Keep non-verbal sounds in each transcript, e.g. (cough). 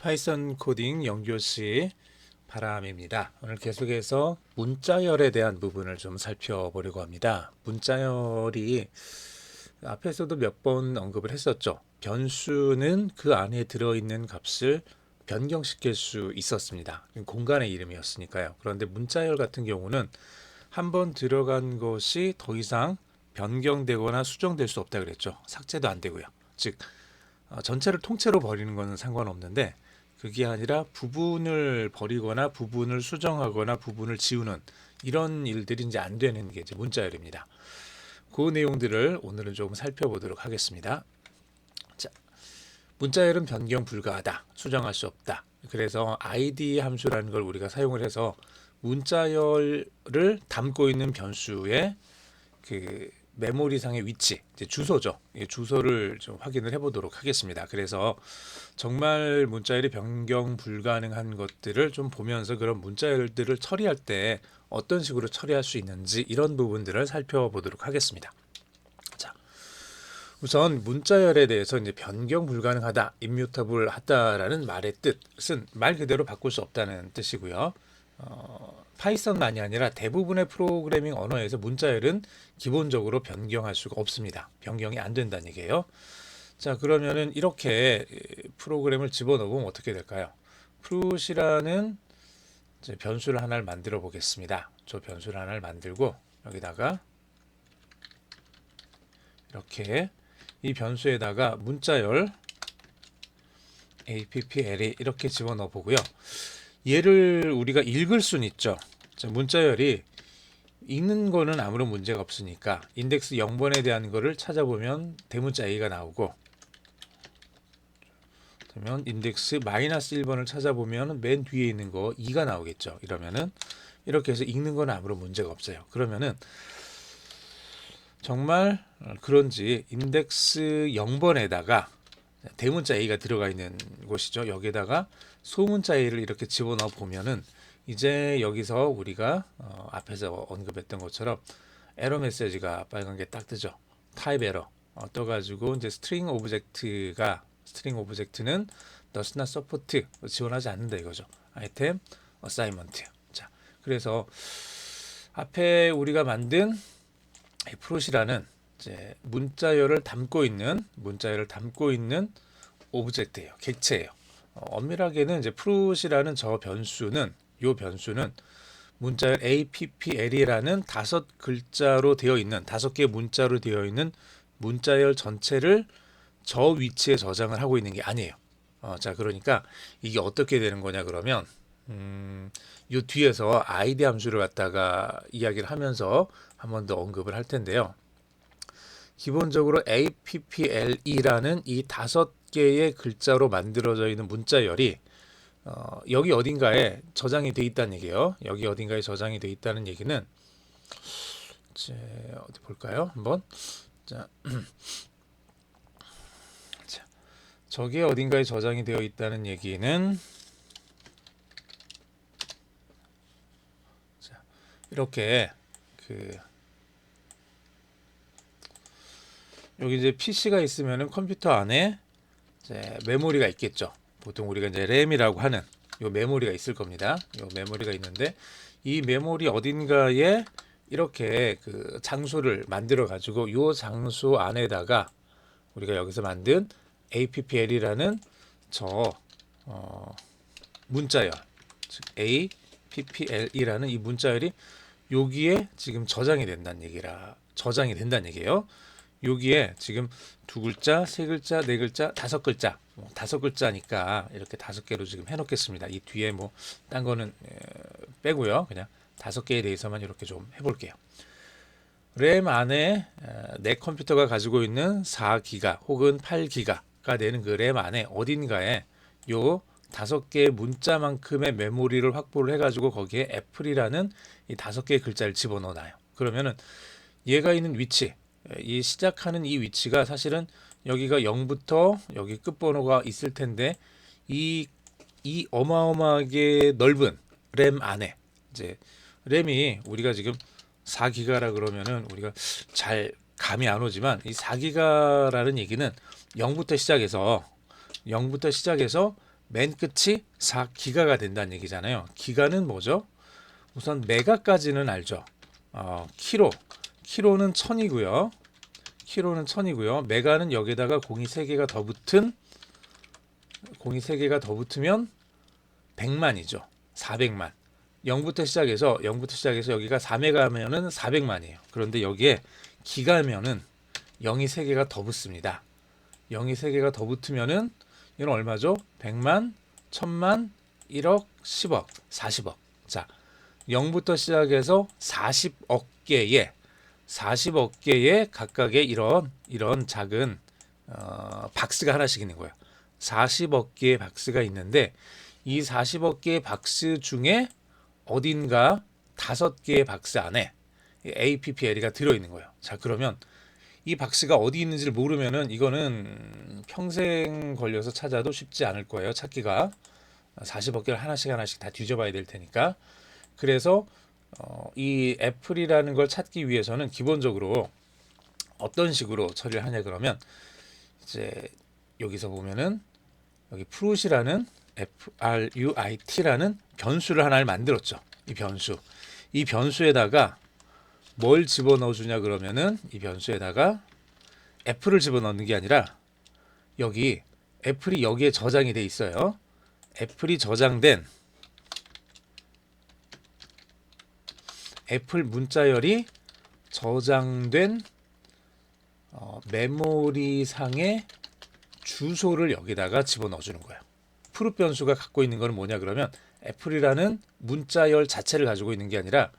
파이썬 코딩 영교시 바람입니다. 오늘 계속해서 문자열에 대한 부분을 좀 살펴보려고 합니다. 문자열이 앞에서도 몇 번 언급을 했었죠. 변수는 그 안에 들어있는 값을 변경시킬 수 있었습니다. 공간의 이름이었으니까요. 그런데 문자열 같은 경우는 한 번 들어간 것이 더 이상 변경되거나 수정될 수 없다 그랬죠. 삭제도 안 되고요. 즉 어, 전체를 통째로 버리는 것은 상관없는데 그게 아니라 부분을 버리거나 부분을 수정하거나 부분을 지우는 이런 일들이 이제 안 되는 게 이제 문자열입니다. 그 내용들을 오늘은 조금 살펴보도록 하겠습니다. 자, 문자열은 변경 불가하다, 수정할 수 없다. 그래서 id 함수라는 걸 우리가 사용을 해서 문자열을 담고 있는 변수의 그 메모리상의 위치, 주소죠. 이 주소를 좀 확인을 해보도록 하겠습니다. 그래서 정말 문자열이 변경 불가능한 것들을 좀 보면서 그런 문자열들을 처리할 때 어떤 식으로 처리할 수 있는지 이런 부분들을 살펴보도록 하겠습니다. 자, 우선 문자열에 대해서 이제 변경 불가능하다, 임뮤터블 하다라는 말의 뜻은 말 그대로 바꿀 수 없다는 뜻이고요. 어, 파이썬만이 아니라 대부분의 프로그래밍 언어에서 문자열은 기본적으로 변경할 수가 없습니다. 변경이 안 된다는 얘기예요. 자, 그러면은 이렇게 프로그램을 집어넣으면 어떻게 될까요? 프루시라는 변수를 하나를 만들어 보겠습니다. 저 변수를 하나를 만들고 여기다가 이렇게 이 변수에다가 문자열 appl 이렇게 집어넣어 보고요. 얘를 우리가 읽을 수는 있죠. 자, 문자열이 읽는 거는 아무런 문제가 없으니까 인덱스 0번에 대한 거를 찾아보면 대문자 A가 나오고 그러면 인덱스 마이너스 1번을 찾아보면 맨 뒤에 있는 거 2가 나오겠죠. 이러면은 이렇게 해서 읽는 건 아무런 문제가 없어요. 그러면은 정말 그런지 인덱스 0번에다가 대문자 A가 들어가 있는 곳이죠. 여기에다가 소문자 A를 이렇게 집어넣어 보면은 이제 여기서 우리가 어, 앞에서 언급했던 것처럼 에러 메시지가 빨간 게 딱 뜨죠. 타입 에러 어, 떠가지고 이제 스트링 오브젝트가 스트링 오브젝트는 not support 지원하지 않는다 이거죠. 아이템 어사이먼트. 자, 그래서 앞에 우리가 만든 이제 문자열을 담고 있는 문자열을 담고 있는 오브젝트예요. 객체예요. 어, 엄밀하게는 이제 프루시라는 저 변수는 요 변수는 문자열 APPL이라는 다섯 글자로 되어 있는 다섯 개의 문자로 되어 있는 문자열 전체를 저 위치에 저장을 하고 있는 게 아니에요. 어, 자 그러니까 이게 어떻게 되는 거냐 그러면 음, 요 뒤에서 id 함수를 갖다가 이야기를 하면서 한 번 더 언급을 할 텐데요. 기본적으로 APPLE라는 이 다섯 개의 글자로 만들어져 있는 문자열이 어, 여기 어딘가에 저장이 돼 있다는 얘기예요. 여기 어딘가에 저장이 돼 있다는 얘기는 이제 어디 볼까요? 한번 자, (clears throat) 자 저게 어딘가에 저장이 되어 있다는 얘기는 자, 이렇게 그 여기 이제 PC가 있으면은 컴퓨터 안에 이제 메모리가 있겠죠. 보통 우리가 이제 램이라고 하는 요 메모리가 있을 겁니다. 요 메모리가 있는데 이 메모리 어딘가에 이렇게 그 장소를 만들어 가지고 요 장소 안에다가 우리가 여기서 만든 APPL이라는 저 어, 문자열 즉 APPL이라는 이 문자열이 여기에 지금 저장이 된다는 얘기라 저장이 된다는 얘기예요. 여기에 지금 두 글자, 세 글자, 네 글자, 다섯 글자, 뭐 다섯 글자니까 이렇게 다섯 개로 지금 해놓겠습니다. 이 뒤에 뭐 딴 거는 빼고요. 그냥 다섯 개에 대해서만 이렇게 좀 해볼게요. 램 안에 내 컴퓨터가 가지고 있는 4기가 혹은 8기가가 되는 그 램 안에 어딘가에 요 다섯 개의 문자만큼의 메모리를 확보를 해가지고 거기에 애플이라는 이 다섯 개의 글자를 집어넣어놔요. 그러면은 얘가 있는 위치, 이 시작하는 이 위치가 사실은 여기가 0부터 여기 끝번호가 있을 텐데 이, 이 어마어마하게 넓은 램 안에 이제 램이 우리가 지금 4기가라 그러면은 우리가 잘 감이 안 오지만 이 4기가라는 얘기는 0부터 시작해서 0부터 시작해서 맨 끝이 4기가가 된다는 얘기잖아요. 기가는 뭐죠? 우선 메가까지는 알죠. 어, 키로. 키로는 1000이고요. 키로는 1000이고요. 메가는 여기다가 공이 3개가 더 붙은 공이 3개가 더 붙으면 100만이죠. 400만. 0부터 시작해서 0부터 시작해서 여기가 4메가면은 400만이에요. 그런데 여기에 기가면은 0이 3개가 더 붙습니다. 0이 3개가 더 붙으면은 이건 얼마죠? 100만, 1000만, 1억, 10억, 40억. 자, 0부터 시작해서 40억 개의 40억 개의 각각의 이런 이런 작은 어, 박스가 하나씩 있는 거예요. 40억 개의 박스가 있는데 이 40억 개의 박스 중에 어딘가 다섯 개의 박스 안에 APPL이가 들어 있는 거예요. 자, 그러면 이 박스가 어디 있는지를 모르면은 이거는 평생 걸려서 찾아도 쉽지 않을 거예요. 찾기가 40억 개를 하나씩 하나씩 다 뒤져봐야 될 테니까. 그래서 어, 이 애플이라는 걸 찾기 위해서는 기본적으로 어떤 식으로 처리를 하냐 그러면 이제 여기서 보면은 여기 프루시라는 F R U I T라는 변수를 하나를 만들었죠. 이 변수. 이 변수에다가 뭘 집어넣어 주냐 그러면은 이 변수에다가 애플을 집어넣는 게 아니라 여기 애플이 여기에 저장이 돼 있어요. 애플이 저장된 애플 문자열이 저장된 어, 메모리상의 주소를 여기다가 집어넣어 주는 거예요. 프룹 변수가 갖고 있는 거는 뭐냐 그러면 애플이라는 문자열 자체를 가지고 있는 게 아니라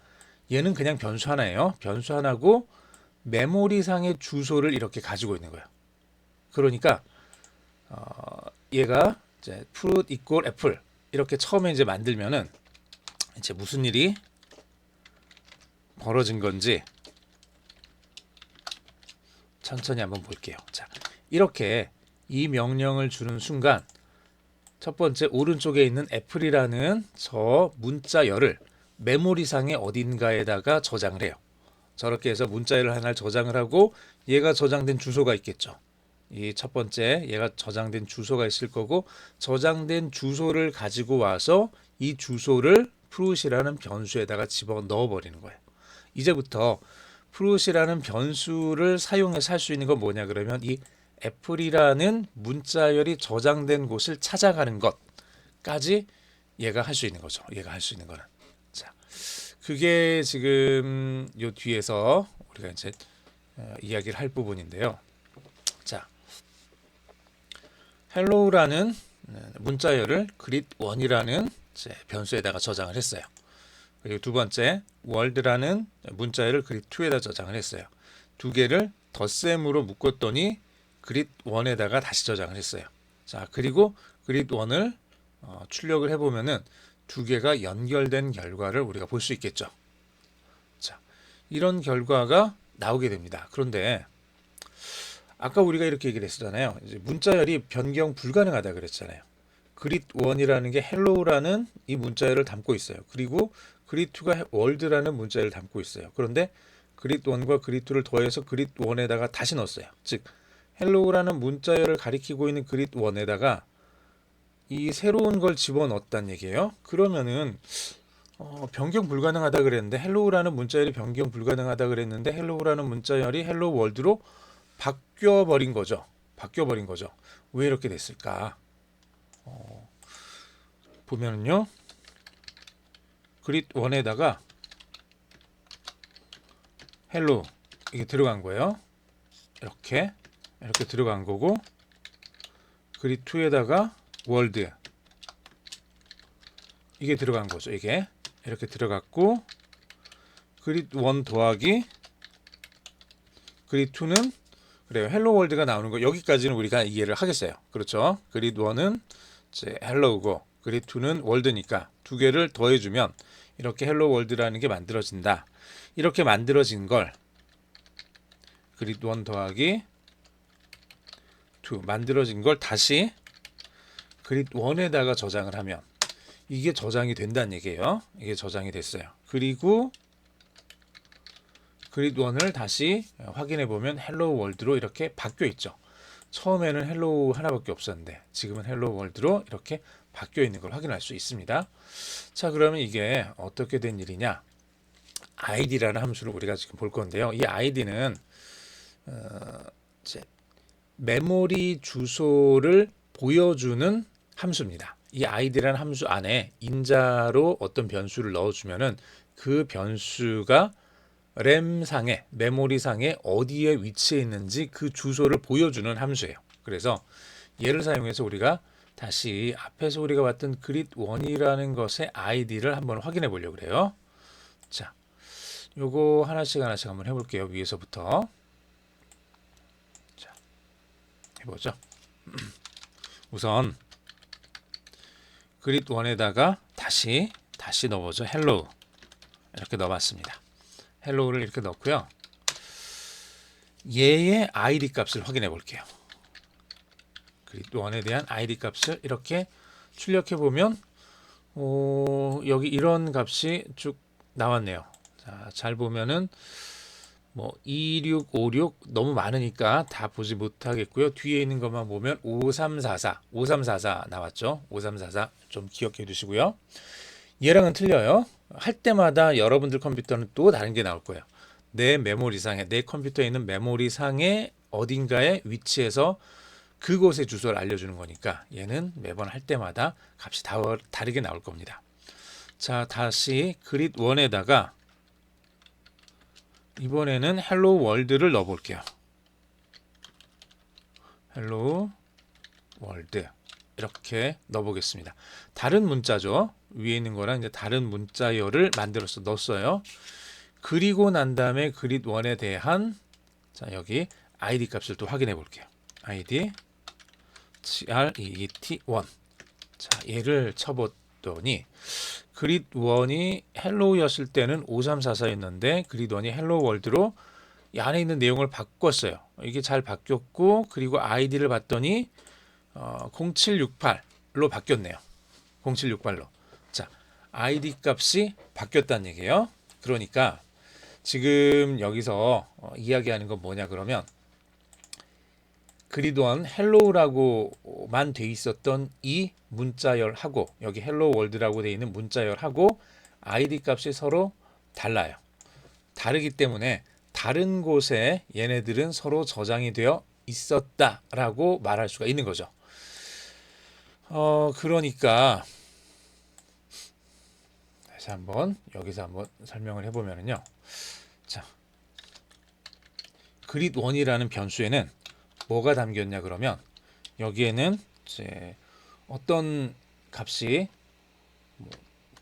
얘는 그냥 변수 하나예요. 변수 하나고 메모리상의 주소를 이렇게 가지고 있는 거예요. 그러니까 어, 얘가 이제 프룻 이꼴 애플 이렇게 처음에 이제 만들면은 이제 무슨 일이 벌어진 건지 천천히 한번 볼게요. 자, 이렇게 이 명령을 주는 순간 첫 번째 오른쪽에 있는 애플이라는 저 문자열을 메모리상의 어딘가에다가 저장을 해요. 저렇게 해서 문자열을 하나를 저장을 하고 얘가 저장된 주소가 있겠죠. 이 첫 번째 얘가 저장된 주소가 있을 거고 저장된 주소를 가지고 와서 이 주소를 프루시라는 변수에다가 집어 넣어 버리는 거예요. 이제부터 프루시라는 변수를 사용해서 할 수 있는 건 뭐냐 그러면 이 애플이라는 문자열이 저장된 곳을 찾아가는 것까지 얘가 할 수 있는 거죠. 얘가 할 수 있는 거는. 자, 그게 지금 요 뒤에서 우리가 이제 어, 이야기를 할 부분인데요. 자, hello라는 어, 문자열을 grid1이라는 변수에다가 저장을 했어요. 그리고 두 번째 월드라는 문자열을 grid2에다 저장을 했어요. 두 개를 덧셈으로 묶었더니 grid1에다가 다시 저장을 했어요. 자, 그리고 grid1을 어, 출력을 해보면은 두 개가 연결된 결과를 우리가 볼 수 있겠죠. 자, 이런 결과가 나오게 됩니다. 그런데 아까 우리가 이렇게 얘기를 했었잖아요. 이제 문자열이 변경 불가능하다 그랬잖아요. grid1이라는 게 hello라는 이 문자열을 담고 있어요. 그리고 grid2가 world라는 문자열을 담고 있어요. 그런데 grid1과 grid2를 더해서 grid1에다가 다시 넣었어요. 즉 hello라는 문자열을 가리키고 있는 grid1에다가 이 새로운 걸 집어넣었다는 얘기예요. 그러면은 어, 변경 불가능하다 그랬는데 hello라는 문자열이 변경 불가능하다 그랬는데 hello라는 문자열이 hello world로 바뀌어 버린 거죠. 바뀌어 버린 거죠. 왜 이렇게 됐을까? 어, 보면은요. 그릿 1에다가 헬로 이게 들어간 거예요. 이렇게 이렇게 들어간 거고 그릿 2에다가 월드 이게 들어간 거죠. 이게 이렇게 들어갔고 그릿 1 더하기 그릿 2는 그래요. 헬로 월드가 나오는 거 여기까지는 우리가 이해를 하겠어요. 그렇죠? 그릿 1은 이제 헬로우고 그릿 2는 월드니까 두 개를 더해 주면 이렇게 헬로 월드라는 게 만들어진다. 이렇게 만들어진 걸 그릿 1 더하기 2 만들어진 걸 다시 그릿 1에다가 저장을 하면 이게 저장이 된다는 얘기예요. 이게 저장이 됐어요. 그리고 그릿 1을 다시 확인해 보면 헬로 월드로 이렇게 바뀌어 있죠. 처음에는 헬로우 하나밖에 없었는데 지금은 헬로우 월드로 이렇게 바뀌어 있는 걸 확인할 수 있습니다. 자, 그러면 이게 어떻게 된 일이냐? id라는 함수를 우리가 지금 볼 건데요. 이 id는 어, 메모리 주소를 보여주는 함수입니다. 이 id라는 함수 안에 인자로 어떤 변수를 넣어주면은 그 변수가 램상에 메모리상에 어디에 위치해 있는지 그 주소를 보여주는 함수예요. 그래서 얘를 사용해서 우리가 다시 앞에서 우리가 봤던 grid1이라는 것의 id를 한번 확인해 보려고 그래요. 자, 요거 하나씩 하나씩 한번 해볼게요. 위에서부터. 자, 해보죠. (clears throat) 우선 grid1에다가 다시 다시 넣어보죠. hello 이렇게 넣어봤습니다. hello를 이렇게 넣고요. 얘의 id 값을 확인해 볼게요. Grid1에 대한 id 값을 이렇게 출력해 보면 어, 여기 이런 값이 쭉 나왔네요. 자, 잘 보면은 뭐 2656 너무 많으니까 다 보지 못하겠고요. 뒤에 있는 것만 보면 5344, 5344 나왔죠. 5344 좀 기억해 두시고요. 얘랑은 틀려요. 할 때마다 여러분들 컴퓨터는 또 다른 게 나올 거예요. 내 메모리상에 내 컴퓨터에 있는 메모리상에 어딘가에 위치해서 그곳의 주소를 알려주는 거니까 얘는 매번 할 때마다 값이 다, 다르게 나올 겁니다. 자 다시 그릿 1에다가 이번에는 헬로 월드를 넣어 볼게요. 헬로 월드 이렇게 넣어 보겠습니다. 다른 문자죠. 위에 있는 거랑 이제 다른 문자열을 만들어서 넣었어요. 그리고 난 다음에 그릿 1에 대한 자 여기 id 값을 또 확인해 볼게요. id gret1 자 얘를 쳐봤더니 그릿 1이 헬로우였을 때는 5344였는데 그릿 1이 헬로우 월드로 이 안에 있는 내용을 바꿨어요. 이게 잘 바뀌었고 그리고 아이디를 봤더니 어, 0768로 바뀌었네요. 0768로. 자, 아이디 값이 바뀌었다는 얘기예요. 그러니까 지금 여기서 어, 이야기하는 건 뭐냐 그러면 그리드원 헬로우라고만 돼 있었던 이 문자열하고 여기 헬로 월드라고 돼 있는 문자열하고 아이디 값이 서로 달라요. 다르기 때문에 다른 곳에 얘네들은 서로 저장이 되어 있었다라고 말할 수가 있는 거죠. 어 그러니까 다시 한번 여기서 한번 설명을 해보면은요. 자, 그릿 원이라는 변수에는 뭐가 담겼냐 그러면 여기에는 이제 어떤 값이 뭐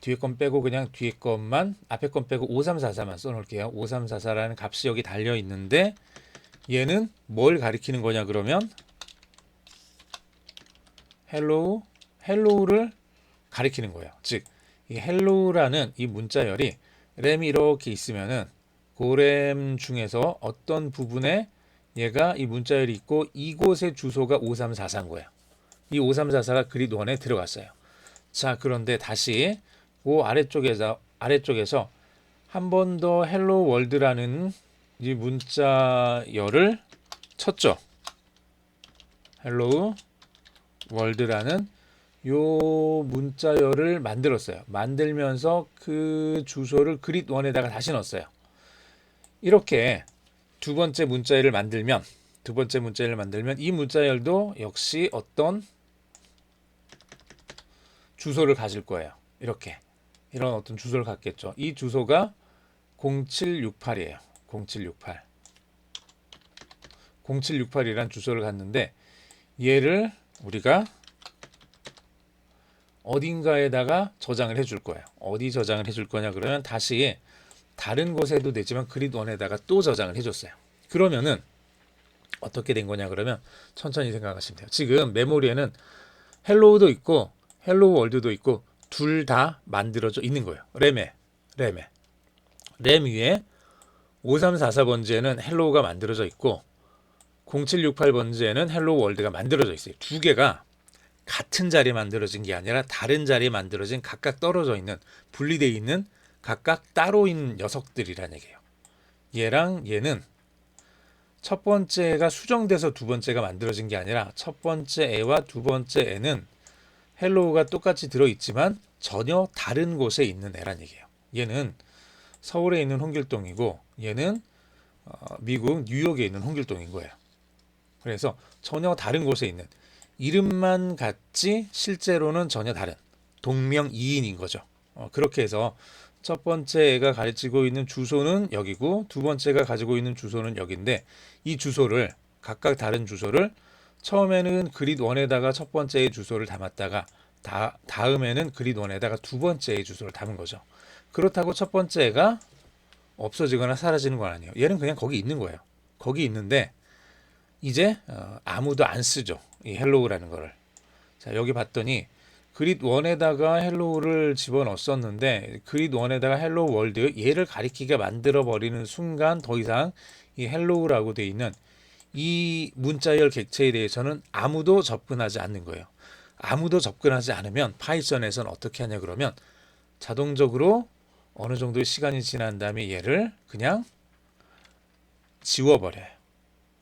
뒤에 건 빼고 그냥 뒤에 것만 앞에 건 빼고 5344만 써놓을게요. 5344라는 값이 여기 달려 있는데 얘는 뭘 가리키는 거냐 그러면 헬로우 헬로우를 가리키는 거예요. 즉, 이 헬로우라는 이 문자열이 램이 이렇게 있으면은 고램 중에서 어떤 부분에 얘가 이 문자열이 있고 이곳의 주소가 5344인 거예요. 이 5344가 그리드 원에 들어갔어요. 자, 그런데 다시 그 아래쪽에서 아래쪽에서 한 번 더 헬로 월드라는 이 문자열을 쳤죠. 헬로 월드라는 요 문자열을 만들었어요. 만들면서 그 주소를 그릿 원에다가 다시 넣었어요. 이렇게 두 번째 문자열을 만들면 두 번째 문자열을 만들면 이 문자열도 역시 어떤 주소를 가질 거예요. 이렇게 이런 어떤 주소를 갖겠죠. 이 주소가 0768이에요. 0768 0768이란 주소를 갖는데 얘를 우리가 어딘가에다가 저장을 해줄 거예요. 어디 저장을 해줄 거냐 그러면 다시 다른 곳에도 되지만 그리드 원에다가 또 저장을 해줬어요. 그러면은 어떻게 된 거냐 그러면 천천히 생각하시면 돼요. 지금 메모리에는 헬로우도 있고 헬로우 월드도 있고 둘 다 만들어져 있는 거예요. 램에 램에 램 위에 5344번지에는 헬로우가 만들어져 있고 0768번지에는 헬로우 월드가 만들어져 있어요. 두 개가 같은 자리에 만들어진 게 아니라 다른 자리에 만들어진 각각 떨어져 있는 분리되어 있는 각각 따로 있는 녀석들이란 얘기예요. 얘랑 얘는 첫 번째가 수정돼서 두 번째가 만들어진 게 아니라 첫 번째 애와 두 번째 애는 헬로우가 똑같이 들어있지만 전혀 다른 곳에 있는 애란 얘기예요. 얘는 서울에 있는 홍길동이고 얘는 어, 미국 뉴욕에 있는 홍길동인 거예요. 그래서 전혀 다른 곳에 있는 이름만 같지 실제로는 전혀 다른 동명이인인 거죠. 어, 그렇게 해서 첫 번째 애가 가지고 있는 주소는 여기고 두 번째가 가지고 있는 주소는 여기인데 이 주소를 각각 다른 주소를 처음에는 그릿 1에다가 첫 번째의 주소를 담았다가 다, 다음에는 그릿 1에다가 두 번째의 주소를 담은 거죠. 그렇다고 첫 번째가 없어지거나 사라지는 건 아니에요. 얘는 그냥 거기 있는 거예요. 거기 있는데 이제 어, 아무도 안 쓰죠. 이 헬로우라는 거를. 자, 여기 봤더니 그릿 1에다가 헬로우를 집어넣었었는데 그릿 1에다가 헬로우 월드 얘를 가리키게 만들어 버리는 순간 더 이상 이 헬로우라고 돼 있는 이 문자열 객체에 대해서는 아무도 접근하지 않는 거예요. 아무도 접근하지 않으면 파이썬에서는 어떻게 하냐 그러면 자동적으로 어느 정도의 시간이 지난 다음에 얘를 그냥 지워버려요.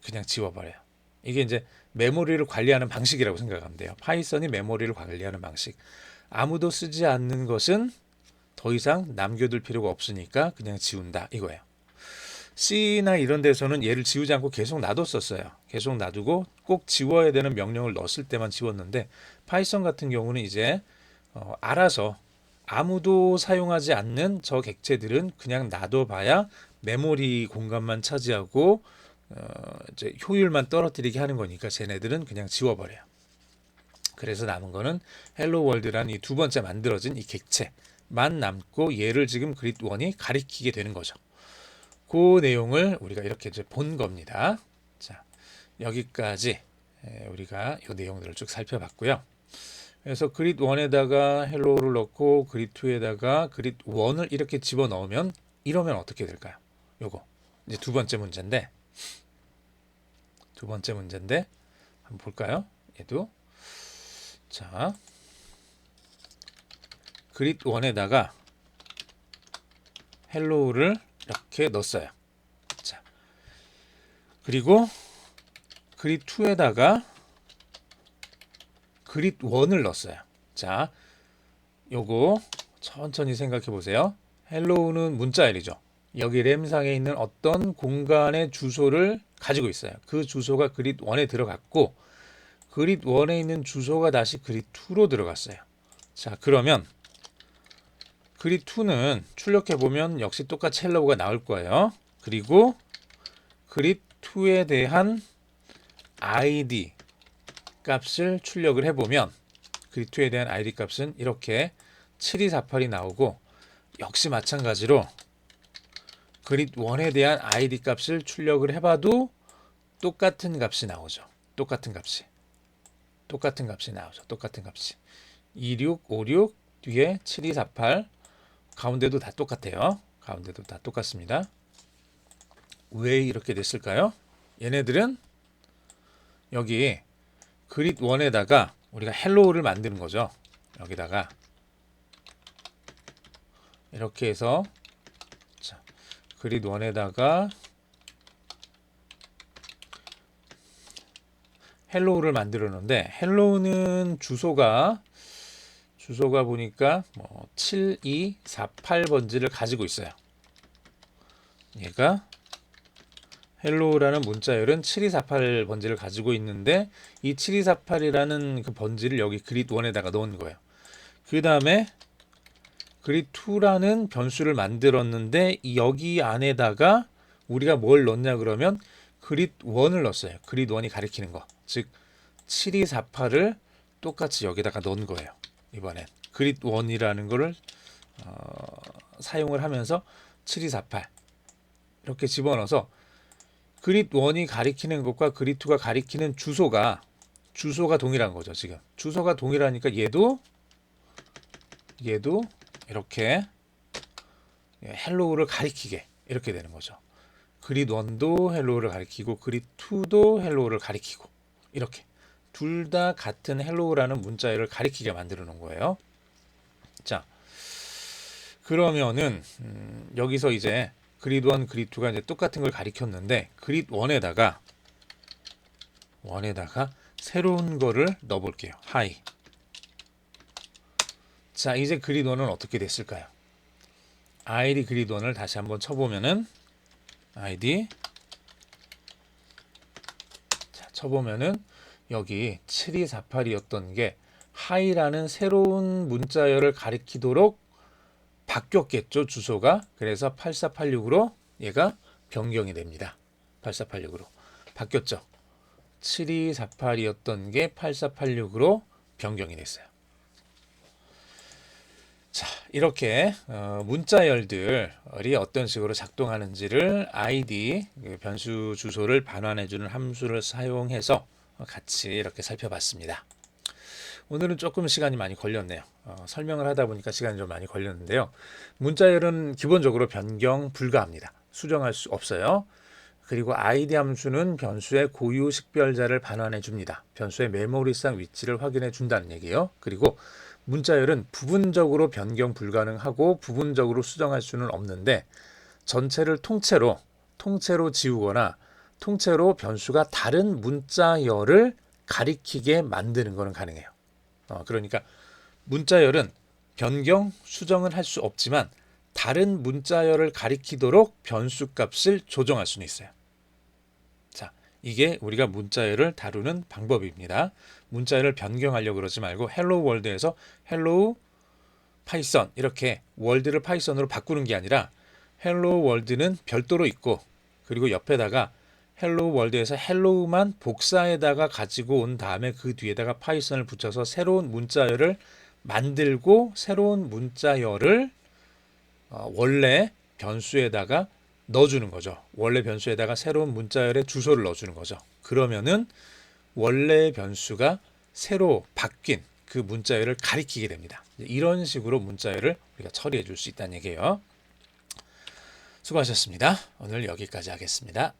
그냥 지워버려요. 이게 이제 메모리를 관리하는 방식이라고 생각하면 돼요. 파이썬이 메모리를 관리하는 방식. 아무도 쓰지 않는 것은 더 이상 남겨둘 필요가 없으니까 그냥 지운다 이거예요. C나 이런 데서는 얘를 지우지 않고 계속 놔뒀었어요. 계속 놔두고 꼭 지워야 되는 명령을 넣었을 때만 지웠는데 파이썬 같은 경우는 이제 어, 알아서 아무도 사용하지 않는 저 객체들은 그냥 놔둬봐야 메모리 공간만 차지하고 어, 이제 효율만 떨어뜨리게 하는 거니까 쟤네들은 그냥 지워버려요. 그래서 남은 거는 헬로 월드라는 이 두 번째 만들어진 이 객체만 남고 얘를 지금 그릿 원이 가리키게 되는 거죠. 그 내용을 우리가 이렇게 이제 본 겁니다. 자, 여기까지 에, 우리가 이 내용들을 쭉 살펴봤고요. 그래서 그릿 1에다가 헬로우를 넣고 그릿 2에다가 그릿 1을 이렇게 집어 넣으면 이러면 어떻게 될까요? 요거 이제 두 번째 문제인데 두 번째 문제인데 한번 볼까요? 얘도 자 그릿 1에다가 헬로우를 이렇게 넣었어요. 자 그리고 그릿 2에다가 그릿 1을 넣었어요. 자 요거 천천히 생각해 보세요. 헬로우는 문자열이죠. 여기 램상에 있는 어떤 공간의 주소를 가지고 있어요. 그 주소가 그릿 1에 들어갔고 그릿 1에 있는 주소가 다시 그릿 2로 들어갔어요. 자, 그러면 그릿 2는 출력해 보면 역시 똑같이 헬로우가 나올 거예요. 그리고 그릿 2에 대한 id 값을 출력을 해 보면 그릿 2에 대한 id 값은 이렇게 7248이 나오고 역시 마찬가지로 그릿 1에 대한 id 값을 출력을 해봐도 똑같은 값이 나오죠. 똑같은 값이. 똑같은 값이 나오죠. 똑같은 값이. 2656 뒤에 7248 가운데도 다 똑같아요. 가운데도 다 똑같습니다. 왜 이렇게 됐을까요? 얘네들은 여기 그릿 1에다가 우리가 헬로우를 만드는 거죠. 여기다가 이렇게 해서 자, 그릿 1에다가 헬로우를 만들어 놓는데 헬로우는 주소가 주소가 보니까 뭐 7248번지를 가지고 있어요. 얘가 헬로우라는 문자열은 7248번지를 가지고 있는데 이 7248이라는 그 번지를 여기 그릿 1에다가 넣은 거예요. 그 다음에 그릿 2라는 변수를 만들었는데 여기 안에다가 우리가 뭘 넣냐 그러면 그릿 1을 넣었어요. 그릿 1이 가리키는 거. 즉 7248을 똑같이 여기다가 넣은 거예요. 이번엔 그릿 1이라는 거를 어, 사용을 하면서 7248 이렇게 집어넣어서 그릿 1이 가리키는 것과 그릿 2가 가리키는 주소가 주소가 동일한 거죠, 지금. 주소가 동일하니까 얘도 얘도 이렇게 헬로우를 가리키게 이렇게 되는 거죠. 그릿 1도 헬로우를 가리키고 그릿 2도 헬로우를 가리키고 이렇게 둘 다 같은 헬로우라는 문자열을 가리키게 만들어 놓은 거예요. 자, 그러면은 음, 여기서 이제 그리드 1, 그리드 2가 이제 똑같은 걸 가리켰는데 그리드 1에다가 1에다가 새로운 거를 넣어 볼게요. 하이. 자, 이제 그리드 1은 어떻게 됐을까요? 그리드 1을 다시 한번 쳐 보면은 id 자, 쳐 보면은 여기 7248이었던 게 하이라는 새로운 문자열을 가리키도록 바뀌었겠죠 주소가. 그래서 8486으로 얘가 변경이 됩니다. 8486으로. 바뀌었죠. 7248이었던 게 8486으로 변경이 됐어요. 자 이렇게 어, 문자열들이 어떤 식으로 작동하는지를 id 그 변수 주소를 반환해주는 함수를 사용해서 같이 이렇게 살펴봤습니다. 오늘은 조금 시간이 많이 걸렸네요. 어, 설명을 하다 보니까 시간이 좀 많이 걸렸는데요. 문자열은 기본적으로 변경 불가합니다. 수정할 수 없어요. 그리고 id 함수는 변수의 고유 식별자를 반환해 줍니다. 변수의 메모리상 위치를 확인해 준다는 얘기예요. 그리고 문자열은 부분적으로 변경 불가능하고 부분적으로 수정할 수는 없는데 전체를 통째로 통째로 지우거나 통째로 변수가 다른 문자열을 가리키게 만드는 것은 가능해요. 어, 그러니까 문자열은 변경, 수정은 할 수 없지만 다른 문자열을 가리키도록 변수 값을 조정할 수는 있어요. 자, 이게 우리가 문자열을 다루는 방법입니다. 문자열을 변경하려고 그러지 말고 헬로 월드에서 헬로 파이썬 이렇게 월드를 파이썬으로 바꾸는 게 아니라 헬로 월드는 별도로 있고 그리고 옆에다가 헬로우 월드에서 헬로우만 복사에다가 가지고 온 다음에 그 뒤에다가 파이썬을 붙여서 새로운 문자열을 만들고 새로운 문자열을 어, 원래 변수에다가 넣어주는 거죠. 원래 변수에다가 새로운 문자열의 주소를 넣어주는 거죠. 그러면은 원래 변수가 새로 바뀐 그 문자열을 가리키게 됩니다. 이런 식으로 문자열을 우리가 처리해 줄 수 있다는 얘기예요. 수고하셨습니다. 오늘 여기까지 하겠습니다.